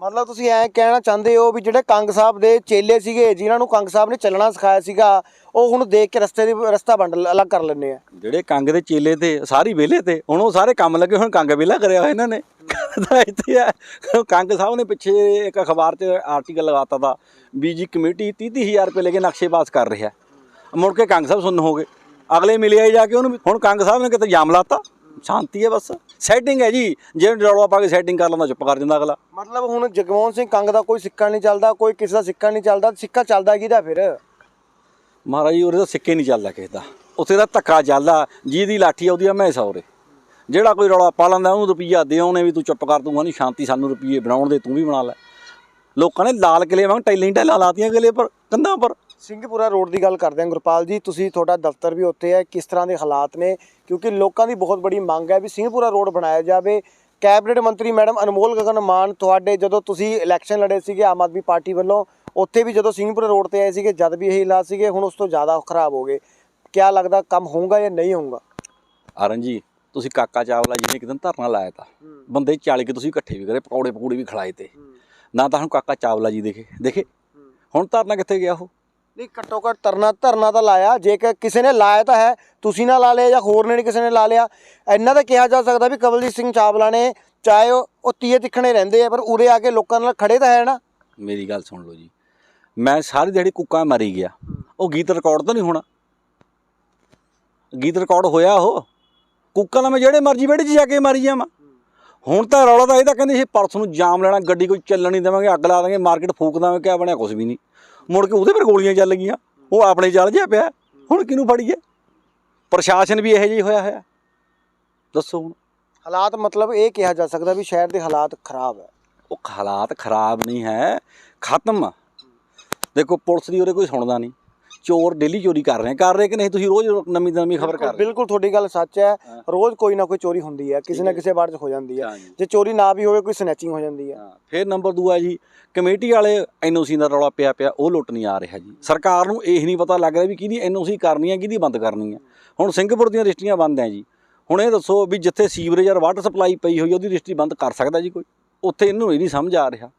ਮਤਲਬ ਤੁਸੀਂ ਐਂ ਕਹਿਣਾ ਚਾਹੁੰਦੇ ਹੋ ਵੀ ਜਿਹੜੇ ਕੰਗ ਸਾਹਿਬ ਦੇ ਚੇਲੇ ਸੀਗੇ, ਜਿਨ੍ਹਾਂ ਨੂੰ ਕੰਗ ਸਾਹਿਬ ਨੇ ਚੱਲਣਾ ਸਿਖਾਇਆ ਸੀਗਾ, ਉਹ ਹੁਣ ਦੇਖ ਕੇ ਰਸਤੇ ਦੀ, ਰਸਤਾ ਵੰਡ ਅਲੱਗ ਕਰ ਲੈਂਦੇ ਆ। ਜਿਹੜੇ ਕੰਗ ਦੇ ਚੇਲੇ ਤੇ, ਸਾਰੀ ਵਿਹਲੇ ਤੇ, ਹੁਣ ਉਹ ਸਾਰੇ ਕੰਮ ਲੱਗੇ ਹੁਣ ਕੰਗ ਵਿਹਲਾ ਕਰਿਆ ਹੋਇਆ ਇਹਨਾਂ ਨੇ। ਤਾਂ ਇੱਥੇ ਆ ਕੰਗ ਸਾਹਿਬ ਨੇ ਪਿੱਛੇ ਇੱਕ ਅਖਬਾਰ 'ਚ ਆਰਟੀਕਲ ਲਗਾਤਾ ਤਾ, ਵੀ ਜੀ ਕਮੇਟੀ 30 ਹਜ਼ਾਰ ਰੁਪਏ ਲੈ ਕੇ ਨਕਸ਼ੇ ਪਾਸ ਕਰ ਰਿਹਾ। ਮੁੜ ਕੇ ਕੰਗ ਸਾਹਿਬ ਸੁਣਨ ਹੋ ਗਏ। ਅਗਲੇ ਮਿਲੇ ਜਾ ਕੇ ਉਹਨੂੰ ਵੀ- ਹੁਣ ਕੰਗ ਸਾਹਿਬ ਨੇ ਕਿਤੇ ਜਾਮ ਲਾਤਾ ਸ਼ਾਂਤੀ ਹੈ ਬਸ। ਸੈਟਿੰਗ ਹੈ ਜੀ। ਜੇ ਰੌਲਾ ਪਾ ਕੇ ਸੈਟਿੰਗ ਕਰ ਲੈਂਦਾ ਚੁੱਪ ਕਰ ਜਾਂਦਾ ਅਗਲਾ। ਮਤਲਬ ਹੁਣ ਜਗਮੋਹਨ ਸਿੰਘ ਕੰਗ ਦਾ ਕੋਈ ਸਿੱਕਾ ਨਹੀਂ ਚੱਲਦਾ ਕੋਈ ਕਿਸੇ ਦਾ ਸਿੱਕਾ ਨਹੀਂ ਚੱਲਦਾ ਸਿੱਕਾ ਚੱਲਦਾ ਕਿਹਦਾ ਫਿਰ? ਮਹਾਰਾਜ ਜੀ ਉਹਦੇ ਤਾਂ ਸਿੱਕੇ ਨਹੀਂ ਚੱਲਦਾ ਕਿਸੇ ਦਾ। ਉੱਥੇ ਦਾ ਧੱਕਾ ਚੱਲਦਾ। ਜਿਹਦੀ ਲਾਠੀ ਆ ਉਹਦੀ ਆ ਮੈਂ ਸੌਰੇ ਜਿਹੜਾ ਕੋਈ ਰੌਲਾ ਪਾ ਲੈਂਦਾ ਉਹਨੂੰ ਰੁਪਈਆ ਦੇ ਆਉਣੇ ਵੀ ਤੂੰ ਚੁੱਪ ਕਰ ਤੂੰ ਨਹੀਂ ਸ਼ਾਂਤੀ ਸਾਨੂੰ ਰੁਪਈਏ ਬਣਾਉਣ ਦੇ ਤੂੰ ਵੀ ਬਣਾ ਲੈ। ਲੋਕਾਂ ਨੇ ਲਾਲ ਕਿਲੇ ਵਾਂਗ ਟੈਲਾਂ ਟੈਲਾਂ ਲਾਤੀਆਂ ਕਿਲੇ ਪਰ ਕੰਧਾਂ ਪਰ। ਸਿੰਘਪੁਰਾ ਰੋਡ ਦੀ ਗੱਲ ਕਰਦੇ ਹਾਂ ਗੁਰਪਾਲ ਜੀ ਤੁਸੀਂ ਤੁਹਾਡਾ ਦਫ਼ਤਰ ਵੀ ਉੱਥੇ ਹੈ ਕਿਸ ਤਰ੍ਹਾਂ ਦੇ ਹਾਲਾਤ ਨੇ? ਕਿਉਂਕਿ ਲੋਕਾਂ ਦੀ ਬਹੁਤ ਬੜੀ ਮੰਗ ਹੈ ਵੀ ਸਿੰਘਪੁਰਾ ਰੋਡ ਬਣਾਇਆ ਜਾਵੇ। ਕੈਬਨਿਟ ਮੰਤਰੀ ਮੈਡਮ ਅਨਮੋਲ ਗਗਨ ਮਾਨ ਤੁਹਾਡੇ ਜਦੋਂ ਤੁਸੀਂ ਇਲੈਕਸ਼ਨ ਲੜੇ ਸੀਗੇ ਆਮ ਆਦਮੀ ਪਾਰਟੀ ਵੱਲੋਂ ਉੱਥੇ ਵੀ ਜਦੋਂ ਸਿੰਘਪੁਰਾ ਰੋਡ ਤੇ ਆਏ ਸੀਗੇ ਜਦ ਵੀ ਇਹ ਹਾਲਾਤ ਸੀਗੇ ਹੁਣ ਉਸ ਤੋਂ ਜ਼ਿਆਦਾ ਖਰਾਬ ਹੋ ਗਏ। ਕਿਆ ਲੱਗਦਾ ਕੰਮ ਹੋਊਗਾ ਜਾਂ ਨਹੀਂ ਹੋਊਗਾ? ਆਰਨ ਜੀ ਤੁਸੀਂ ਕਾਕਾ ਚਾਵਲਾ ਜੀ ਨੇ ਇੱਕ ਦਿਨ ਧਰਨਾ ਲਾਇਆ ਤਾ। ਬੰਦੇ 40 ਕੇ ਤੁਸੀਂ ਇਕੱਠੇ ਵੀ ਕਰੇ ਪਕੌੜੇ ਪਕੂੜੇ ਵੀ ਖਿਲਾਏ ਤੇ। ਨਾ ਤਾਂ ਹੁਣ ਕਾਕਾ ਚਾਵਲਾ ਜੀ ਦੇਖੇ ਦੇਖੇ? ਹੁਣ ਧਰਨਾ ਕਿੱਥੇ ਗਿਆ ਉਹ? ਨਹੀਂ, ਘੱਟੋ ਘੱਟ ਤਰਨਾ ਧਰਨਾ ਤਾਂ ਲਾਇਆ। ਜੇਕਰ ਕਿਸੇ ਨੇ ਲਾਇਆ ਤਾਂ ਹੈ। ਤੁਸੀਂ ਨਾ ਲਾ ਲਿਆ ਜਾਂ ਹੋਰ ਨੇ ਨੀ ਕਿਸੇ ਨੇ ਲਾ ਲਿਆ। ਇੰਨਾ ਤਾਂ ਕਿਹਾ ਜਾ ਸਕਦਾ ਵੀ ਕਵਲਜੀਤ ਸਿੰਘ ਚਾਵਲਾ ਨੇ ਚਾਹੇ ਉਹ ਤੀਏ ਤਿੱਖਣੇ ਰਹਿੰਦੇ ਆ, ਪਰ ਉਰੇ ਆ ਕੇ ਲੋਕਾਂ ਨਾਲ ਖੜੇ ਤਾਂ ਹੈ ਨਾ। ਮੇਰੀ ਗੱਲ ਸੁਣ ਲਓ ਜੀ। ਮੈਂ ਸਾਰੀ ਦਿਹਾੜੀ ਕੁੱਕਾ ਮਾਰੀ ਗਿਆ। ਉਹ ਗੀਤ ਰਿਕਾਰਡ ਤਾਂ ਨਹੀਂ ਹੋਣਾ। ਗੀਤ ਰਿਕਾਰਡ ਹੋਇਆ ਉਹ। ਕੁੱਕਾ ਨਾਲ ਮੈਂ ਜਿਹੜੇ ਮਰਜ਼ੀ ਵਿਹੜੇ 'ਚ ਜਾ ਕੇ ਮਾਰੀ ਜਾਵਾਂ। ਹੁਣ ਤਾਂ ਰੌਲਾ ਤਾਂ ਇਹ ਤਾਂ ਕਹਿੰਦੇ ਸੀ, ਪਰਸ ਨੂੰ ਜਾਮ ਲੈਣਾ, ਗੱਡੀ ਕੋਈ ਚੱਲਣ ਨਹੀਂ ਦੇਵਾਂਗੇ, ਅੱਗ ਲਾ ਦਾਂਗੇ ਮਾਰਕੀਟ ਫੂਕ ਦਾਂਗੇ ਕਿਆ ਬਣਿਆ ਕੁਝ ਵੀ ਨਹੀਂ। ਮੁੜ ਕੇ ਉਹਦੇ ਪਰ ਗੋਲੀਆਂ ਚੱਲ ਗਈਆਂ। ਉਹ ਆਪਣੇ ਚੱਲ ਜਿਹਾ ਪਿਆ। ਹੁਣ ਕਿਹਨੂੰ ਫੜੀਏ? ਪ੍ਰਸ਼ਾਸਨ ਵੀ ਇਹੋ ਜਿਹਾ ਹੋਇਆ ਹੋਇਆ। ਦੱਸੋ ਹੁਣ। ਹਾਲਾਤ ਮਤਲਬ ਇਹ ਕਿਹਾ ਜਾ ਸਕਦਾ ਵੀ ਸ਼ਹਿਰ ਦੇ ਹਾਲਾਤ ਖਰਾਬ ਹੈ। ਉਹ ਹਾਲਾਤ ਖਰਾਬ ਨਹੀਂ ਹੈ। ਖਤਮ। ਦੇਖੋ ਪੁਲਿਸ ਦੀ ਉਹਦੇ ਕੋਈ ਸੁਣਦਾ ਨਹੀਂ। ਚੋਰ ਡੇਲੀ ਚੋਰੀ ਕਰ ਰਹੇ ਆ। ਕਰ ਰਹੇ ਕਿ ਨਹੀਂ? ਤੁਸੀਂ ਰੋਜ਼ ਨਵੀਂ ਨਵੀਂ ਖਬਰ ਕਰ ਰਹੇ ਬਿਲਕੁਲ ਤੁਹਾਡੀ ਗੱਲ ਸੱਚ ਹੈ। ਹਾਂ। ਰੋਜ਼ ਕੋਈ ਨਾ ਕੋਈ ਚੋਰੀ ਹੁੰਦੀ ਹੈ। ਕਿਸੇ ਨਾ ਕਿਸੇ ਵਾਰ 'ਚ ਹੋ ਜਾਂਦੀ ਹੈ। ਜੇ ਚੋਰੀ ਨਾ ਵੀ ਹੋਵੇ ਕੋਈ ਸਨੈਚਿੰਗ ਹੋ ਜਾਂਦੀ ਹੈ। ਹਾਂ ਫਿਰ ਨੰਬਰ ਦੂਆ ਜੀ ਕਮੇਟੀ ਵਾਲੇ ਐਨਓਸੀ ਦਾ ਰੌਲਾ ਪਿਆ ਪਿਆ ਉਹ ਲੁੱਟ ਨਹੀਂ ਆ ਰਿਹਾ ਜੀ। ਸਰਕਾਰ ਨੂੰ ਇਹ ਨਹੀਂ ਪਤਾ ਲੱਗ ਰਿਹਾ ਵੀ ਕਿਹਦੀ ਐਨਓਸੀ ਕਰਨੀ ਹੈ ਕਿਹਦੀ ਬੰਦ ਕਰਨੀ ਹੈ। ਹੁਣ ਸਿੰਗਪੁਰ ਦੀਆਂ ਰਜਿਸਟਰੀਆਂ ਬੰਦ ਹੈ ਜੀ। ਹੁਣ ਇਹ ਦੱਸੋ ਵੀ ਜਿੱਥੇ ਸੀਵਰੇਜ ਔਰ ਵਾਟਰ ਸਪਲਾਈ ਪਈ ਹੋਈ ਉਹਦੀ ਰਜਿਸਟਰੀ ਬੰਦ ਕਰ ਸਕਦਾ ਜੀ ਕੋਈ? ਉੱਥੇ ਇਹਨੂੰ ਇਹ ਨਹੀਂ ਸਮਝ ਆ ਰਿਹਾ।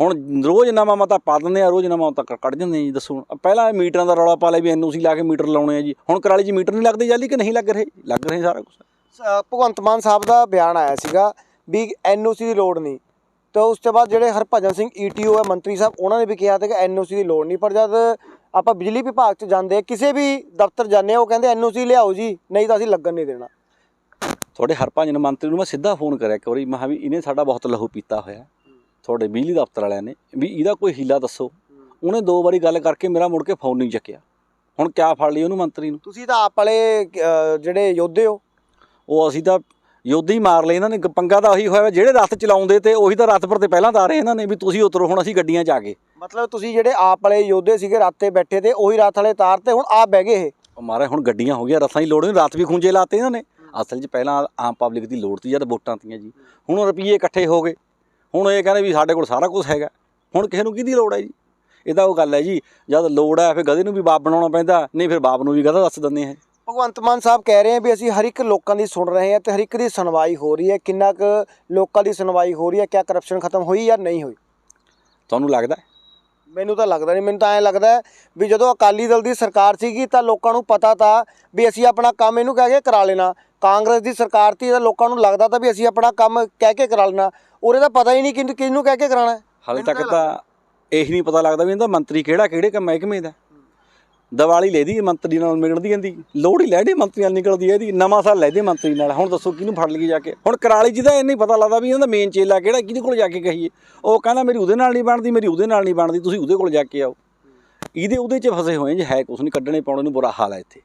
ਹੁਣ ਰੋਜ਼ ਨਵਾਂ ਮਤਾ ਪਾ ਦਿੰਦੇ ਆ ਰੋਜ਼ ਨਵਾਂ ਮਤਾ ਕ- ਕੱਢ ਜਾਂਦੇ ਆ ਜੀ ਦੱਸੋ। ਪਹਿਲਾਂ ਮੀਟਰਾਂ ਦਾ ਰੌਲਾ ਪਾ ਲਿਆ ਵੀ ਐਨਓਸੀ ਲਾ ਕੇ ਮੀਟਰ ਲਾਉਣੇ ਆ ਜੀ। ਹੁਣ ਕਰਾਲੀ 'ਚ ਮੀਟਰ ਨਹੀਂ ਲੱਗਦੇ ਜਾਲੀ ਕਿ ਨਹੀਂ ਲੱਗ ਰਹੇ? ਲੱਗ ਰਹੇ ਸਾਰਾ ਕੁਝ ਭਗਵੰਤ ਮਾਨ ਸਾਹਿਬ ਦਾ ਬਿਆਨ ਆਇਆ ਸੀਗਾ ਵੀ ਐਨਓਸੀ ਦੀ ਲੋੜ ਨਹੀਂ। ਤਾਂ ਉਸ ਤੋਂ ਬਾਅਦ ਜਿਹੜੇ ਹਰਭਜਨ ਸਿੰਘ ਈਟੀਓ ਹੈ ਮੰਤਰੀ ਸਾਹਿਬ ਉਹਨਾਂ ਨੇ ਵੀ ਕਿਹਾ ਤੇ ਕਿ ਐਨਓਸੀ ਦੀ ਲੋੜ ਨਹੀਂ। ਪਰ ਜਦ ਆਪਾਂ ਬਿਜਲੀ ਵਿਭਾਗ 'ਚ ਜਾਂਦੇ ਕਿਸੇ ਵੀ ਦਫ਼ਤਰ ਜਾਂਦੇ ਉਹ ਕਹਿੰਦੇ ਐਨਓਸੀ ਲਿਆਓ ਜੀ ਨਹੀਂ ਤਾਂ ਅਸੀਂ ਲੱਗਣ ਨਹੀਂ ਦੇਣਾ। ਤੁਹਾਡੇ ਹਰਭਜਨ ਮੰਤਰੀ ਨੂੰ ਮੈਂ ਸਿੱਧਾ ਫੋਨ ਕਰਿਆ ਇੱਕ ਵਾਰੀ ਮੈਂ ਕਿਹਾ ਵੀ ਇਹਨੇ ਸਾਡਾ ਬਹੁਤ ਲਹੂ ਪੀਤਾ ਹੋਇਆ। ਤੁਹਾਡੇ ਬਿਜਲੀ ਦਫ਼ਤਰ ਵਾਲਿਆਂ ਨੇ ਵੀ ਇਹਦਾ ਕੋਈ ਹੀਲਾ ਦੱਸੋ। ਉਹਨੇ ਦੋ ਵਾਰੀ ਗੱਲ ਕਰਕੇ ਮੇਰਾ ਮੁੜ ਕੇ ਫੋਨ ਨਹੀਂ ਚੱਕਿਆ। ਹੁਣ ਕਿਆ ਫੜ ਲਈ ਉਹਨੂੰ ਮੰਤਰੀ ਨੂੰ? ਤੁਸੀਂ ਤਾਂ ਆਪ ਵਾਲੇ ਅਹ, ਜਿਹੜੇ ਯੋਧੇ ਹੋ। ਉਹ ਅਸੀਂ ਤਾਂ ਯੋਧੇ ਹੀ ਮਾਰ ਲਏ ਇਹਨਾਂ ਨੇ। ਪੰਗਾ ਤਾਂ ਉਹੀ ਹੋਇਆ ਵਾ, ਜਿਹੜੇ ਰੱਥ ਚਲਾਉਂਦੇ ਤੇ ਉਹੀ ਤਾਂ ਰੱਥ ਪਰ ਤੇ ਪਹਿਲਾਂ ਤਾਰੇ ਇਹਨਾਂ ਨੇ ਵੀ ਤੁਸੀਂ ਉਤਰੋ ਹੁਣ ਅਸੀਂ ਗੱਡੀਆਂ 'ਚ ਆ ਗਏ। ਮਤਲਬ ਤੁਸੀਂ ਜਿਹੜੇ ਆਪ ਵਾਲੇ ਯੋਧੇ ਸੀਗੇ ਰਾਤੇ ਬੈਠੇ ਤੇ ਉਹੀ ਰਾਤ ਵਾਲੇ ਤਾਰ ਤੇ ਹੁਣ ਆਪ ਬਹਿ ਗਏ ਇਹ। ਉਹ ਮਾਰੇ ਹੁਣ ਗੱਡੀਆਂ ਹੋ ਗਈਆਂ ਰਥਾਂ ਦੀ ਲੋੜ ਨਹੀਂ। ਰਾਤ ਵੀ ਖੁੰਝੇ ਲਾਤੇ ਇਹਨਾਂ ਨੇ। ਅਸਲ 'ਚ ਪਹਿਲਾਂ ਆਮ ਪਬਲਿਕ ਦੀ ਲੋੜ ਸੀ ਜਦ ਵੋਟਾਂ ਤੀਆਂ ਜੀ। ਹੁਣ ਰੁਪਈਏ ਇਕੱਠੇ ਹੋ ਗਏ। ਹੁਣ ਇਹ ਕਹਿੰਦੇ ਵੀ ਸਾਡੇ ਕੋਲ ਸਾਰਾ ਕੁਝ ਹੈਗਾ। ਹੁਣ ਕਿਸੇ ਨੂੰ ਕਿਹਦੀ ਲੋੜ ਹੈ ਜੀ? ਇਹਦਾ ਉਹ ਗੱਲ ਹੈ ਜੀ ਜਦ ਲੋੜ ਹੈ ਫਿਰ ਗਧੇ ਨੂੰ ਵੀ ਬਾਪ ਬਣਾਉਣਾ ਪੈਂਦਾ ਨਹੀਂ ਫਿਰ ਬਾਪ ਨੂੰ ਵੀ ਗਧਾ ਦੱਸ ਦਿੰਦੇ ਆ। ਭਗਵੰਤ ਮਾਨ ਸਾਹਿਬ ਕਹਿ ਰਹੇ ਆ ਵੀ ਅਸੀਂ ਹਰ ਇੱਕ ਲੋਕਾਂ ਦੀ ਸੁਣ ਰਹੇ ਹਾਂ ਤੇ ਹਰ ਇੱਕ ਦੀ ਸੁਣਵਾਈ ਹੋ ਰਹੀ ਹੈ। ਕਿੰਨਾ ਕੁ ਲੋਕਾਂ ਦੀ ਸੁਣਵਾਈ ਹੋ ਰਹੀ ਹੈ ਕਿਆ ਕਰਪਸ਼ਨ ਖਤਮ ਹੋਈ ਜਾਂ ਨਹੀਂ ਹੋਈ? ਤੁਹਾਨੂੰ ਲੱਗਦਾ ਹੈ? ਮੈਨੂੰ ਤਾਂ ਲੱਗਦਾ ਨਹੀਂ, ਮੈਨੂੰ ਤਾਂ ਐਂ ਲੱਗਦਾ ਵੀ ਜਦੋਂ ਅਕਾਲੀ ਦਲ ਦੀ ਸਰਕਾਰ ਸੀਗੀ ਤਾਂ ਲੋਕਾਂ ਨੂੰ ਪਤਾ ਤਾਂ ਵੀ ਅਸੀਂ ਆਪਣਾ ਕੰਮ ਇਹਨੂੰ ਕਹਿ ਕੇ ਕਰਾ ਲੈਣਾ। ਕਾਂਗਰਸ ਦੀ ਸਰਕਾਰ ਤੀ ਤਾਂ ਲੋਕਾਂ ਨੂੰ ਲੱਗਦਾ ਤਾਂ ਵੀ ਅਸੀਂ ਆਪਣਾ ਕੰਮ ਕਹਿ ਕੇ ਕਰਾ ਲੈਣਾ। ਉਰੇ ਤਾਂ ਪਤਾ ਹੀ ਨਹੀਂ ਕਿਹਨੂੰ ਕਿਹਨੂੰ ਕਹਿ ਕੇ ਕਰਾਣਾ ਹਾਲੇ ਤੱਕ ਤਾਂ ਤਾਂ ਇਹੀ ਨਹੀਂ ਪਤਾ ਲੱਗਦਾ ਵੀ ਇਹਦਾ ਮੰਤਰੀ ਕਿਹੜਾ ਕਿਹੜੇ ਕੰਮ ਮਹਿਕਮੇ ਦਾ ਦੀਵਾਲੀ ਲੈਦੀ ਮੰਤਰੀ ਨਾਲ ਮਿਲਦੀ ਜਾਂਦੀ ਲੋਹੜੀ ਹੀ ਲੈਦੇ ਮੰਤਰੀ ਨਾਲ ਨਿਕਲਦੀ ਹੈ ਇਹਦੀ, ਨਵਾਂ ਸਾਲ ਲੈਦੇ ਮੰਤਰੀ ਨਾਲ। ਹੁਣ ਦੱਸੋ ਕਿਹਨੂੰ ਫੜ ਲਈਏ ਜਾ ਕੇ? ਹੁਣ ਕਰਾਲੀ ਜਿਹਦਾ ਇਹ ਨਹੀਂ ਪਤਾ ਲੱਗਦਾ ਵੀ ਇਹਨਾਂ ਦਾ ਮੇਨ ਚੇਲਾ ਕਿਹੜਾ, ਕਿਹਦੇ ਕੋਲ ਜਾ ਕੇ ਕਹੀਏ? ਉਹ ਕਹਿੰਦਾ, ਮੇਰੀ ਉਹਦੇ ਨਾਲ ਨਹੀਂ ਬਣਦੀ, ਮੇਰੀ ਉਹਦੇ ਨਾਲ ਨਹੀਂ ਬਣਦੀ, ਤੁਸੀਂ ਉਹਦੇ ਕੋਲ ਜਾ ਕੇ ਆਓ। ਇਹਦੇ ਉਹਦੇ 'ਚ ਫਸੇ ਹੋਏ ਜੇ ਹੈ ਕੁਛ ਨਹੀਂ, ਕੱਢਣੇ ਪਾਉਣੇ ਨੂੰ ਬੁਰਾ ਹਾਲ ਹੈ ਇੱਥੇ।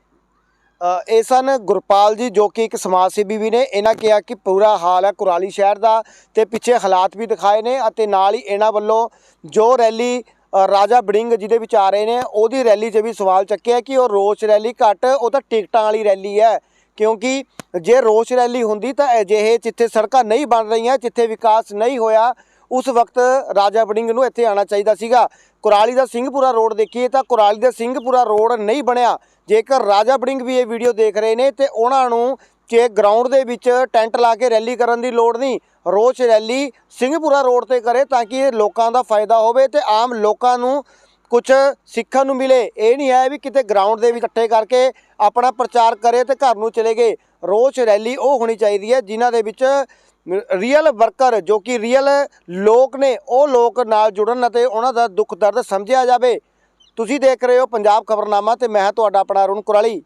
ਇਹ ਸਨ ਗੁਰਪਾਲ ਜੀ, ਜੋ ਕਿ ਇੱਕ ਸਮਾਜ ਸੇਵੀ ਵੀ ਨੇ। ਇਹਨਾਂ ਕਿਹਾ ਕਿ ਪੂਰਾ ਹਾਲ ਹੈ ਕੁਰਾਲੀ ਸ਼ਹਿਰ ਦਾ ਤੇ ਪਿੱਛੇ ਹਾਲਾਤ ਵੀ ਦਿਖਾਏ ਨੇ ਅਤੇ ਨਾਲ ਹੀ ਇਹਨਾਂ ਵੱਲੋਂ ਜੋ ਰੈਲੀ ਰਾਜਾ ਬੜਿੰਗ ਜਿਹਦੇ ਵਿੱਚ ਆ ਰਹੇ ਨੇ, ਉਹਦੀ ਰੈਲੀ 'ਚ ਵੀ ਸਵਾਲ ਚੱਕਿਆ ਕਿ ਉਹ ਰੋਸ ਰੈਲੀ ਘੱਟ, ਉਹ ਤਾਂ ਟਿਕਟਾਂ ਵਾਲੀ ਰੈਲੀ ਹੈ। ਕਿਉਂਕਿ ਜੇ ਰੋਸ ਰੈਲੀ ਹੁੰਦੀ ਤਾਂ ਅਜਿਹੇ ਜਿੱਥੇ ਸੜਕਾਂ ਨਹੀਂ ਬਣ ਰਹੀਆਂ, ਜਿੱਥੇ ਵਿਕਾਸ ਨਹੀਂ ਹੋਇਆ, ਉਸ ਵਕਤ ਰਾਜਾ ਬੜਿੰਗ ਨੂੰ ਇੱਥੇ ਆਉਣਾ ਚਾਹੀਦਾ ਸੀਗਾ। ਕੁਰਾਲੀ ਦਾ ਸਿੰਘਪੁਰਾ ਰੋਡ ਦੇਖੀਏ ਤਾਂ ਕੁਰਾਲੀ ਦਾ ਸਿੰਘਪੁਰਾ ਰੋਡ ਨਹੀਂ ਬਣਿਆ। ਜੇਕਰ ਰਾਜਾ ਬੜਿੰਗ ਵੀ ਇਹ ਵੀਡੀਓ ਦੇਖ ਰਹੇ ਨੇ ਤੇ ਉਹਨਾਂ ਨੂੰ ਕਿ ਗਰਾਊਂਡ ਦੇ ਵਿੱਚ ਟੈਂਟ ਲਾ ਕੇ ਰੈਲੀ ਕਰਨ ਦੀ ਲੋੜ ਨਹੀਂ, ਰੋਜ਼ ਰੈਲੀ ਸਿੰਘਪੁਰਾ ਰੋਡ ਤੇ ਕਰੇ ਤਾਂ ਕਿ ਇਹ ਲੋਕਾਂ ਦਾ ਫਾਇਦਾ ਹੋਵੇ ਤੇ ਆਮ ਲੋਕਾਂ ਨੂੰ ਕੁਝ ਸਿੱਖਣ ਨੂੰ ਮਿਲੇ। ਇਹ ਨਹੀਂ ਹੈ ਵੀ ਕਿਤੇ ਗਰਾਊਂਡ ਦੇ ਵਿੱਚ ਇਕੱਠੇ ਕਰਕੇ ਆਪਣਾ ਪ੍ਰਚਾਰ ਕਰੇ ਤੇ ਘਰ ਨੂੰ ਚਲੇ ਗਏ। ਰੋਜ਼ ਰੈਲੀ ਉਹ ਹੋਣੀ ਚਾਹੀਦੀ ਹੈ ਜਿਨ੍ਹਾਂ ਦੇ ਵਿੱਚ ਰੀਅਲ ਵਰਕਰ ਜੋ ਕਿ ਰੀਅਲ ਲੋਕ ਨੇ, ਉਹ ਲੋਕ ਨਾਲ ਜੁੜਨ ਅਤੇ ਉਹਨਾਂ ਦਾ ਦੁੱਖ ਦਰਦ ਸਮਝਿਆ ਜਾਵੇ। ਤੁਸੀਂ ਦੇਖ ਰਹੇ ਹੋ ਪੰਜਾਬ ਖਬਰਨਾਮਾ ਤੇ ਮੈਂ ਹਾਂ ਤੁਹਾਡਾ ਆਪਣਾ ਅਰੁਣ ਕੁਰਾਲੀ।